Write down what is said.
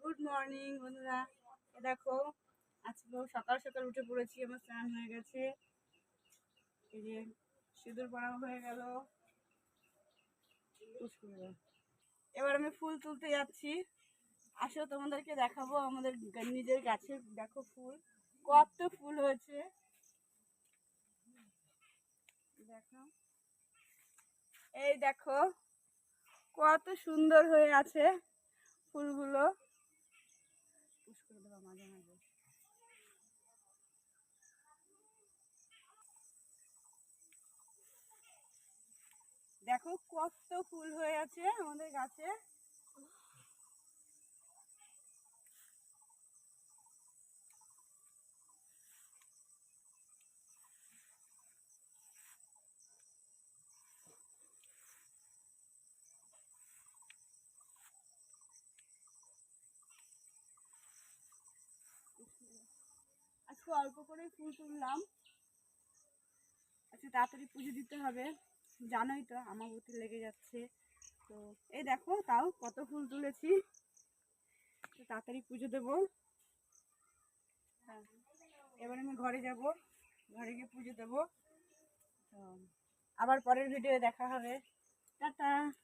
Good morning বন্ধুরা। দেখো আজকে সকাল সকাল উঠে পড়েছি, আমার স্নান হয়ে গেছে। এই যে সিঁদুর পরা হয়ে গেল। এবার আমি ফুল তুলতে যাচ্ছি। আসো, তোমাদেরকে দেখাবো আমাদের নিজের গাছের, দেখো ফুল। কত ফুল হয়েছে। দেখো। এই দেখো, কত সুন্দর হয়ে আছে। ফুলগুলো। দেখো কত ফুল হয়ে আছে আমাদের গাছে। আজকে অল্প করে ফুল তুললাম। আচ্ছা তাড়াতাড়ি পুজো দিতে হবে। জানোই তো, আমার লেগে যাচ্ছে। তো, এই দেখো, তাও কত ফুল তুলেছি। তো, তাড়াতাড়ি পুজো দেবো। হ্যাঁ এবার আমি ঘরে যাব। ঘরে গিয়ে পুজো দেবো। তো, আবার পরের ভিডিও দেখা হবে। টাটা!